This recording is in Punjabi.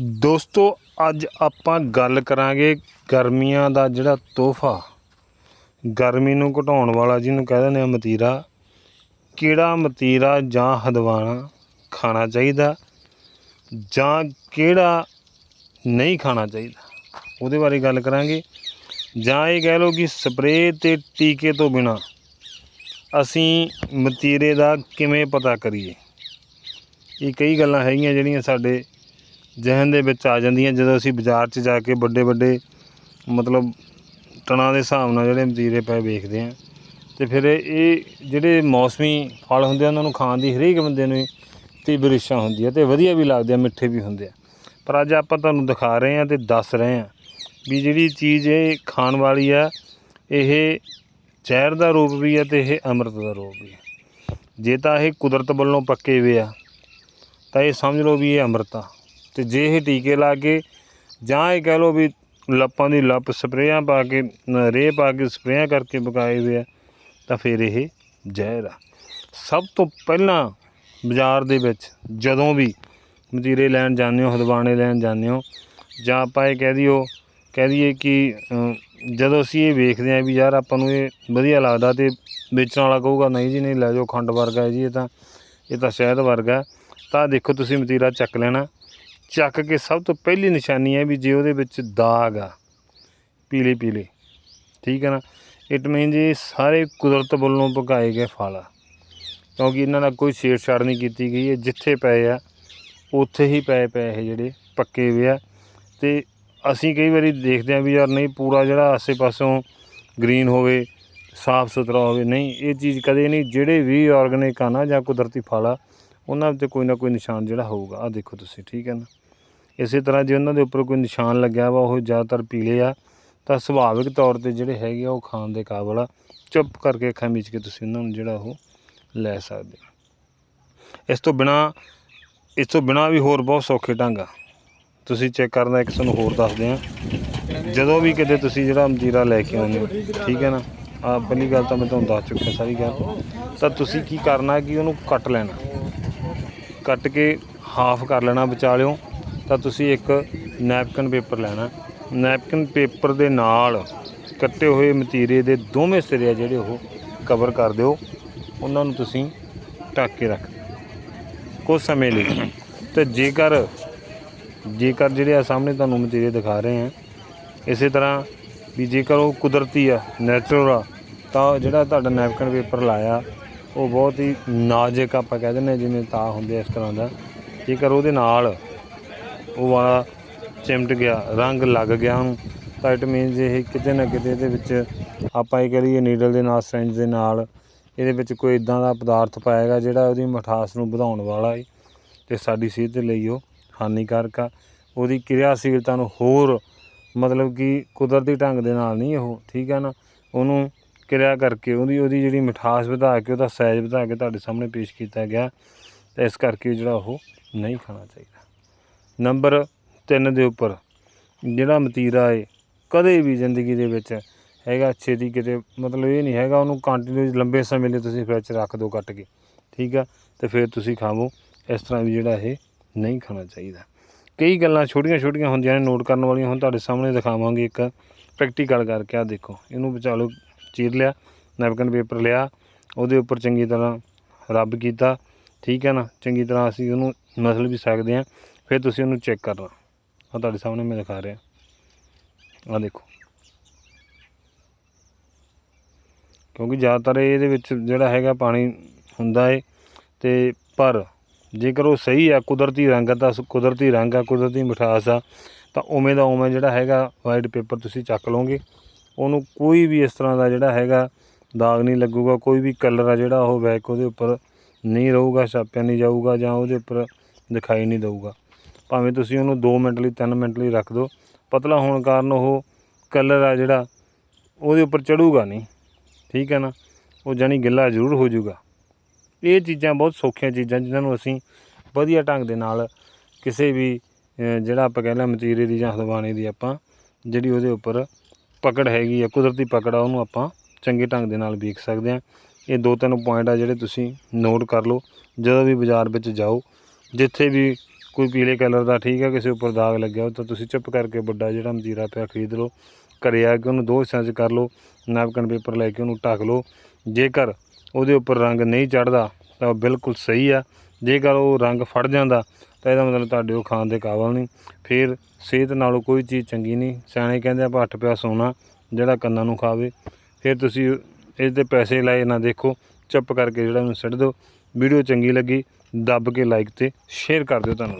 ਦੋਸਤੋ, ਅੱਜ ਆਪਾਂ ਗੱਲ ਕਰਾਂਗੇ ਗਰਮੀਆਂ ਦਾ ਜਿਹੜਾ ਤੋਹਫਾ। ਗਰਮੀ ਨੂੰ ਘਟਾਉਣ ਵਾਲਾ ਜਿਹਨੂੰ ਕਹਿ ਦਿੰਦੇ ਆ ਮਤੀਰਾ, ਕਿਹੜਾ ਮਤੀਰਾ ਜਾਂ ਹਦਵਾਣਾ ਖਾਣਾ ਚਾਹੀਦਾ, ਜਾਂ ਕਿਹੜਾ ਨਹੀਂ ਖਾਣਾ ਚਾਹੀਦਾ। ਉਹਦੇ ਬਾਰੇ ਗੱਲ ਕਰਾਂਗੇ। ਜਾਂ ਇਹ ਕਹਿ ਲਓ ਕਿ ਸਪਰੇਅ ਤੇ ਟੀਕੇ ਤੋਂ ਬਿਨਾ ਅਸੀਂ ਮਤੀਰੇ ਦਾ ਕਿਵੇਂ ਪਤਾ ਕਰੀਏ। ਇਹ ਕਈ ਗੱਲਾਂ ਹੈਗੀਆਂ ਜਿਹੜੀਆਂ ਸਾਡੇ ਜ਼ਿਹਨ ਦੇ ਵਿੱਚ ਆ ਜਾਂਦੀਆਂ ਜਦੋਂ ਅਸੀਂ ਬਾਜ਼ਾਰ 'ਚ ਜਾ ਕੇ ਵੱਡੇ ਵੱਡੇ ਮਤਲਬ ਟਨਾਂ ਦੇ ਹਿਸਾਬ ਨਾਲ ਜਿਹੜੇ ਮਤੀਰੇ ਪਏ ਵੇਖਦੇ ਆ ਤੇ ਫਿਰ ਇਹ ਜਿਹੜੇ ਮੌਸਮੀ ਫਲ ਹੁੰਦੇ ਆ, ਉਹਨਾਂ ਨੂੰ ਖਾਣ ਦੀ ਹਰੇਕ ਬੰਦੇ ਨੂੰ ਤੀਬਰ ਇੱਛਾ ਹੁੰਦੀ ਹੈ ਤੇ ਵਧੀਆ ਵੀ ਲੱਗਦੇ ਆ, ਮਿੱਠੇ ਵੀ ਹੁੰਦੇ ਆ। ਪਰ ਅੱਜ ਆਪਾਂ ਤੁਹਾਨੂੰ ਦਿਖਾ ਰਹੇ ਆ ਤੇ ਦੱਸ ਰਹੇ ਆ ਵੀ ਜਿਹੜੀ ਚੀਜ਼ ਇਹ ਖਾਣ ਵਾਲੀ ਆ, ਇਹ ਜ਼ਹਿਰ ਦਾ ਰੂਪ ਵੀ ਆ ਤੇ ਇਹ ਅੰਮ੍ਰਿਤ ਦਾ ਰੂਪ ਵੀ ਹੈ ਜੇ ਤਾਂ ਇਹ ਕੁਦਰਤ ਵੱਲੋਂ ਪੱਕੇ ਹੋਏ ਆ, ਤਾਂ ਇਹ ਸਮਝ ਲਓ ਵੀ ਇਹ ਅੰਮ੍ਰਿਤ ਆ। ਤੇ ਜੇ ਇਹ ਟੀਕੇ ਲਾ ਕੇ ਜਾਂ ਇਹ ਕਹਿ ਲਓ ਵੀ ਲੱਪਾਂ ਦੀ ਲੱਪ ਸਪਰੇਆਂ ਪਾ ਕੇ ਰੇਹ ਪਾ ਕੇ ਸਪਰੇਆਂ ਕਰਕੇ ਪਕਾਏ ਹੋਏ ਆ, ਤਾਂ ਫਿਰ ਇਹ ਜ਼ਹਿਰ ਆ। ਸਭ ਤੋਂ ਪਹਿਲਾਂ ਬਾਜ਼ਾਰ ਦੇ ਵਿੱਚ ਜਦੋਂ ਵੀ ਮਤੀਰੇ ਲੈਣ ਜਾਂਦੇ ਹੋ, ਹਦਵਾਣੇ ਲੈਣ ਜਾਂਦੇ ਹੋ, ਜਾਂ ਆਪਾਂ ਇਹ ਕਹਿ ਦਿਓ ਕਹਿ ਦਈਏ ਕਿ ਜਦੋਂ ਅਸੀਂ ਇਹ ਵੇਖਦੇ ਹਾਂ ਵੀ ਯਾਰ ਆਪਾਂ ਨੂੰ ਇਹ ਵਧੀਆ ਲੱਗਦਾ ਤੇ ਵੇਚਣ ਵਾਲਾ ਕਹੂਗਾ, ਨਹੀਂ ਜੀ, ਨਹੀਂ, ਲੈ ਜਾਓ, ਖੰਡ ਵਰਗਾ ਹੈ ਜੀ, ਇਹ ਤਾਂ ਇਹ ਤਾਂ ਸ਼ਹਿਦ ਵਰਗਾ ਤਾਂ ਦੇਖੋ ਤੁਸੀਂ ਮਤੀਰਾ ਚੱਕ ਲੈਣਾ। ਚੱਕ ਕੇ ਸਭ ਤੋਂ ਪਹਿਲੀ ਨਿਸ਼ਾਨੀ ਹੈ ਵੀ ਜੇ ਉਹਦੇ ਵਿੱਚ ਦਾਗ ਆ, ਪੀਲੇ ਪੀਲੇ, ਠੀਕ ਹੈ ਨਾ? ਇਟ ਮੀਨ ਜੀ ਸਾਰੇ ਕੁਦਰਤ ਵੱਲੋਂ ਪਕਾਏ ਗਏ ਫਲ ਆ। ਕਿਉਂਕਿ ਇਹਨਾਂ ਨਾਲ ਕੋਈ ਛੇੜਛਾੜ ਨਹੀਂ ਕੀਤੀ ਗਈ ਹੈ ਜਿੱਥੇ ਪਏ ਆ, ਉੱਥੇ ਹੀ ਪਏ ਪਏ ਇਹ ਜਿਹੜੇ ਪੱਕੇ ਹੋਏ ਆ। ਤੇ ਅਸੀਂ ਕਈ ਵਾਰੀ ਦੇਖਦੇ ਆ ਵੀ ਯਾਰ ਨਹੀਂ, ਪੂਰਾ ਜਿਹੜਾ ਆਸੇ ਪਾਸੋਂ ਗ੍ਰੀਨ ਹੋਵੇ ਸਾਫ਼ ਸੁਥਰਾ ਹੋਵੇ, ਨਹੀਂ, ਇਹ ਚੀਜ਼ ਕਦੇ ਨਹੀਂ, ਜਿਹੜੇ ਵੀ ਆਰਗੈਨਿਕ ਆ ਨਾ ਜਾਂ ਕੁਦਰਤੀ ਫਲ ਆ, ਉਹਨਾਂ ਉੱਤੇ ਕੋਈ ਨਾ ਕੋਈ ਨਿਸ਼ਾਨ ਜਿਹੜਾ ਹੋਊਗਾ। ਆ ਦੇਖੋ ਤੁਸੀਂ, ਠੀਕ ਹੈ ਨਾ? ਇਸੇ ਤਰ੍ਹਾਂ ਜੇ ਉਹਨਾਂ ਦੇ ਉੱਪਰ ਕੋਈ ਨਿਸ਼ਾਨ ਲੱਗਿਆ ਵਾ, ਉਹ ਜ਼ਿਆਦਾਤਰ ਪੀਲੇ ਆ, ਤਾਂ ਸੁਭਾਵਿਕ ਤੌਰ ਤੇ ਜਿਹੜੇ ਹੈਗੇ ਆ, ਉਹ ਖਾਣ ਦੇ ਕਾਬਲ ਆ। ਚੁੱਪ ਕਰਕੇ ਅੱਖਾਂ ਮੀਚ ਕੇ ਤੁਸੀਂ ਉਹਨਾਂ ਨੂੰ ਜਿਹੜਾ ਉਹ ਲੈ ਸਕਦੇ ਹੋ। ਇਸ ਤੋਂ ਬਿਨਾ, ਇਸ ਤੋਂ ਬਿਨਾ ਵੀ ਹੋਰ ਬਹੁਤ ਸੌਖੇ ਢੰਗ ਆ। ਤੁਸੀਂ ਚੈੱਕ ਕਰਨਾ ਦਾ ਇੱਕ ਤੁਹਾਨੂੰ ਹੋਰ ਦੱਸਦੇ ਆ ਜਦੋਂ ਵੀ ਕਿਤੇ ਤੁਸੀਂ ਜਿਹੜਾ ਮਜੀਰਾ ਲੈ ਕੇ ਆਉਂਦੇ ਹੋ, ਠੀਕ ਹੈ ਨਾ? ਆ ਪਹਿਲੀ ਗੱਲ ਤਾਂ ਮੈਂ ਤੁਹਾਨੂੰ ਦੱਸ ਚੁੱਕਿਆ ਸਾਰੀ ਗੱਲ। ਤਾਂ ਤੁਸੀਂ ਕੀ ਕਰਨਾ ਕਿ ਉਹਨੂੰ ਕੱਟ ਲੈਣਾ। ਕੱਟ ਕੇ ਹਾਫ ਕਰ ਲੈਣਾ ਵਿਚਾਲਿਓ। ਤਾਂ ਤੁਸੀਂ ਇੱਕ ਨੈਪਕਿਨ ਪੇਪਰ ਲੈਣਾ। ਨੈਪਕਿਨ ਪੇਪਰ ਦੇ ਨਾਲ ਕੱਟੇ ਹੋਏ ਮਤੀਰੇ ਦੇ ਦੋਵੇਂ ਸਿਰੇ ਆ ਜਿਹੜੇ ਉਹ ਕਵਰ ਕਰ ਦਿਓ। ਉਹਨਾਂ ਨੂੰ ਤੁਸੀਂ ਢੱਕ ਕੇ ਰੱਖ ਦਿਓ। ਕੁਝ ਸਮੇਂ ਲਈ। ਤੇ ਜੇਕਰ ਜੇਕਰ ਜਿਹੜੇ ਆ ਸਾਹਮਣੇ ਤੁਹਾਨੂੰ ਮਤੀਰੇ ਦਿਖਾ ਰਹੇ ਆ, ਇਸੇ ਤਰ੍ਹਾਂ ਵੀ ਜੇਕਰ ਉਹ ਕੁਦਰਤੀ ਆ ਨੈਚੁਰਲ ਆ, ਤਾਂ ਜਿਹੜਾ ਤੁਹਾਡਾ ਨੈਪਕਿਨ ਪੇਪਰ ਲਾਇਆ, ਉਹ ਬਹੁਤ ਹੀ ਨਾਜ਼ੁਕ ਆਪਾਂ ਕਹਿ ਦਿੰਦੇ ਹਾਂ ਜਿਵੇਂ ਤਾਂ ਹੁੰਦੇ ਆ ਇਸ ਤਰ੍ਹਾਂ ਦਾ। ਜੇਕਰ ਉਹਦੇ ਨਾਲ ਉਹ ਵਾਲਾ ਚਿਮਟ ਗਿਆ, ਰੰਗ ਲੱਗ ਗਿਆ ਉਹਨੂੰ। ਤਾਂ ਇਟ ਮੀਨਸ ਇਹ ਕਿਤੇ ਨਾ ਕਿਤੇ ਇਹਦੇ ਵਿੱਚ ਆਪਾਂ ਇਹ ਕਰੀਏ ਨੀਡਲ ਦੇ ਨਾਲ ਸਰਿੰਜ ਦੇ ਨਾਲ, ਇਹਦੇ ਵਿੱਚ ਕੋਈ ਇਦਾਂ ਦਾ ਪਦਾਰਥ ਪਾਏਗਾ ਜਿਹੜਾ ਉਹਦੀ ਮਿਠਾਸ ਨੂੰ ਵਧਾਉਣ ਵਾਲਾ ਹੈ ਤੇ ਸਾਡੀ ਸਿਹਤ ਦੇ ਲਈ ਉਹ ਹਾਨੀਕਾਰਕ ਆ। ਉਹਦੀ ਕਿਰਿਆਸ਼ੀਲਤਾ ਨੂੰ ਹੋਰ ਮਤਲਬ ਕਿ ਕੁਦਰਤੀ ਢੰਗ ਦੇ ਨਾਲ ਨਹੀਂ ਉਹ, ਠੀਕ ਹੈ ਨਾ? ਉਹਨੂੰ ਕਿਰਿਆ ਕਰਕੇ ਉਹਦੀ ਉਹਦੀ ਜਿਹੜੀ ਮਿਠਾਸ ਵਧਾ ਕੇ, ਉਹਦਾ ਸਾਈਜ਼ ਵਧਾ ਕੇ ਤੁਹਾਡੇ ਸਾਹਮਣੇ ਪੇਸ਼ ਕੀਤਾ ਗਿਆ। ਤਾਂ ਇਸ ਕਰਕੇ ਜਿਹੜਾ ਉਹ ਨਹੀਂ ਖਾਣਾ ਚਾਹੀਦਾ। ਨੰਬਰ 3 ਦੇ ਉੱਪਰ। ਜਿਹੜਾ ਮਤੀਰਾ ਹੈ ਕਦੇ ਵੀ ਜ਼ਿੰਦਗੀ ਦੇ ਵਿੱਚ ਹੈਗਾ ਛੇਤੀ ਕਿਤੇ, ਮਤਲਬ ਇਹ ਨਹੀਂ ਹੈਗਾ ਉਹਨੂੰ ਕੰਟੀਨਿਊ ਲੰਬੇ ਸਮੇਂ ਲਈ ਤੁਸੀਂ ਫ੍ਰਿਜ 'ਚ ਰੱਖ ਦਿਓ ਕੱਟ ਕੇ, ਠੀਕ ਆ? ਤੇ ਫਿਰ ਤੁਸੀਂ ਖਾਵੋ। ਇਸ ਤਰ੍ਹਾਂ ਵੀ ਜਿਹੜਾ ਇਹ ਨਹੀਂ ਖਾਣਾ ਚਾਹੀਦਾ। ਕਈ ਗੱਲਾਂ ਛੋਟੀਆਂ ਛੋਟੀਆਂ ਹੁੰਦੀਆਂ ਨੇ ਨੋਟ ਕਰਨ ਵਾਲੀਆਂ ਹੁਣ ਤੁਹਾਡੇ ਸਾਹਮਣੇ ਦਿਖਾਵਾਂਗੇ ਇੱਕ ਪ੍ਰੈਕਟੀਕਲ ਕਰਕੇ। ਆ ਦੇਖੋ, ਇਹਨੂੰ ਵਿਚਾਲੋ ਚੀਰ ਲਿਆ ਨੈਪਕਿਨ ਪੇਪਰ ਲਿਆ, ਉਹਦੇ ਉੱਪਰ ਚੰਗੀ ਤਰ੍ਹਾਂ ਰੱਬ ਕੀਤਾ, ਠੀਕ ਹੈ ਨਾ? ਚੰਗੀ ਤਰ੍ਹਾਂ ਅਸੀਂ ਉਹਨੂੰ ਮਸਲ ਵੀ ਸਕਦੇ ਹਾਂ। ਫਿਰ ਤੁਸੀਂ ਉਹਨੂੰ ਚੈੱਕ ਕਰਨਾ। ਆ ਤੁਹਾਡੇ ਸਾਹਮਣੇ ਮੈਂ ਦਿਖਾ ਰਿਹਾ। ਆ ਦੇਖੋ। ਕਿਉਂਕਿ ਜ਼ਿਆਦਾਤਰ ਇਹਦੇ ਵਿੱਚ ਜਿਹੜਾ ਹੈਗਾ ਪਾਣੀ ਹੁੰਦਾ ਏ ਤੇ ਪਰ ਜੇਕਰ ਉਹ ਸਹੀ ਆ, ਕੁਦਰਤੀ ਰੰਗ ਆ, ਤਾਂ ਕੁਦਰਤੀ ਰੰਗ ਆ, ਕੁਦਰਤੀ ਮਿਠਾਸ ਆ, ਤਾਂ ਉਵੇਂ ਦਾ ਉਵੇਂ ਜਿਹੜਾ ਹੈਗਾ ਵਾਈਟ ਪੇਪਰ ਤੁਸੀਂ ਚੱਕ ਲਓਗੇ। ਉਹਨੂੰ ਕੋਈ ਵੀ ਇਸ ਤਰ੍ਹਾਂ ਦਾ ਜਿਹੜਾ ਹੈਗਾ ਦਾਗ ਨਹੀਂ ਲੱਗੂਗਾ, ਕੋਈ ਵੀ ਕਲਰ ਆ ਜਿਹੜਾ ਉਹ ਬੈਕ ਉਹਦੇ ਉੱਪਰ ਨਹੀਂ ਰਹੂਗਾ, ਛਾਪਿਆ ਨਹੀਂ ਜਾਊਗਾ ਜਾਂ ਉਹਦੇ ਉੱਪਰ ਦਿਖਾਈ ਨਹੀਂ ਦੇਊਗਾ। ਭਾਵੇਂ ਤੁਸੀਂ ਉਹਨੂੰ 2 ਮਿੰਟ ਲਈ 3 ਮਿੰਟ ਲਈ ਰੱਖ ਦਿਓ। ਪਤਲਾ ਹੋਣ ਕਾਰਨ ਉਹ ਕਲਰ ਆ ਜਿਹੜਾ, ਉਹਦੇ ਉੱਪਰ ਚੜੂਗਾ ਨਹੀਂ। ਠੀਕ ਹੈ ਨਾ? ਉਹ ਜਾਨੀ ਗਿੱਲਾ ਜ਼ਰੂਰ ਹੋ ਜਾਊਗਾ। ਇਹ ਚੀਜ਼ਾਂ ਬਹੁਤ ਸੌਖੀਆਂ ਚੀਜ਼ਾਂ ਜਿਨ੍ਹਾਂ ਨੂੰ ਅਸੀਂ ਵਧੀਆ ਢੰਗ ਦੇ ਨਾਲ ਕਿਸੇ ਵੀ ਜਿਹੜਾ ਆਪਾਂ ਕਹਿੰਦੇ ਮਤੀਰੇ ਦੀ ਜਾਂ ਹਦਵਾਣੇ ਦੀ ਆਪਾਂ, ਜਿਹੜੀ ਉਹਦੇ ਉੱਪਰ ਪਕੜ ਹੈਗੀ ਆ, ਕੁਦਰਤੀ ਪਕੜ ਆ, ਉਹਨੂੰ ਆਪਾਂ ਚੰਗੇ ਢੰਗ ਦੇ ਨਾਲ ਵੇਖ ਸਕਦੇ ਹਾਂ। ਇਹ ਦੋ ਤਿੰਨ ਪੁਆਇੰਟ ਆ ਜਿਹੜੇ ਤੁਸੀਂ ਨੋਟ ਕਰ ਲਓ। ਜਦੋਂ ਵੀ ਬਾਜ਼ਾਰ ਵਿੱਚ ਜਾਓ, ਜਿੱਥੇ ਵੀ ਕੋਈ ਪੀਲੇ ਕਲਰ ਦਾ ਠੀਕ ਹੈ ਕਿਸੇ ਉੱਪਰ ਦਾਗ ਲੱਗਿਆ ਉਹ ਤਾਂ ਤੁਸੀਂ ਚੁੱਪ ਕਰਕੇ ਵੱਡਾ ਜਿਹੜਾ ਮਤੀਰਾ ਪਿਆ ਖਰੀਦ ਲਓ, ਘਰੇ ਆ ਕੇ ਉਹਨੂੰ ਦੋ ਹਿੱਸਿਆਂ 'ਚ ਕਰ ਲਓ, ਨੈਪਕਨ ਪੇਪਰ ਲੈ ਕੇ ਉਹਨੂੰ ਢੱਕ ਲਓ। ਜੇਕਰ ਉਹਦੇ ਉੱਪਰ ਰੰਗ ਨਹੀਂ ਚੜਦਾ ਤਾਂ ਉਹ ਬਿਲਕੁਲ ਸਹੀ ਆ। ਜੇਕਰ ਉਹ ਰੰਗ ਫੜ ਜਾਂਦਾ ਤਾਂ ਇਹਦਾ ਮਤਲਬ ਤੁਹਾਡੇ ਉਹ ਖਾਣ ਦੇ ਕਾਬਲ ਨਹੀਂ। ਫਿਰ ਸਿਹਤ ਨਾਲੋਂ ਕੋਈ ਚੀਜ਼ ਚੰਗੀ ਨਹੀਂ। ਸਿਆਣੇ ਕਹਿੰਦੇ ਆ ਅੱਠ ਪਿਆ ਸੋਨਾ, ਜਿਹੜਾ ਕੰਨਾਂ ਨੂੰ ਖਾਵੇ। ਫਿਰ ਤੁਸੀਂ ਇਸ ਦੇ ਪੈਸੇ ਲਾਏ ਨਾ ਦੇਖੋ, ਚੁੱਪ ਕਰਕੇ ਜਿਹੜਾ ਉਹਨੂੰ ਛੱਡ ਦਿਓ। ਵੀਡੀਓ ਚੰਗੀ ਲੱਗੀ, ਦੱਬ ਕੇ ਲਾਈਕ ਤੇ ਸ਼ੇਅਰ ਕਰ ਦਿਓ ਤੁਹਾਨੂੰ।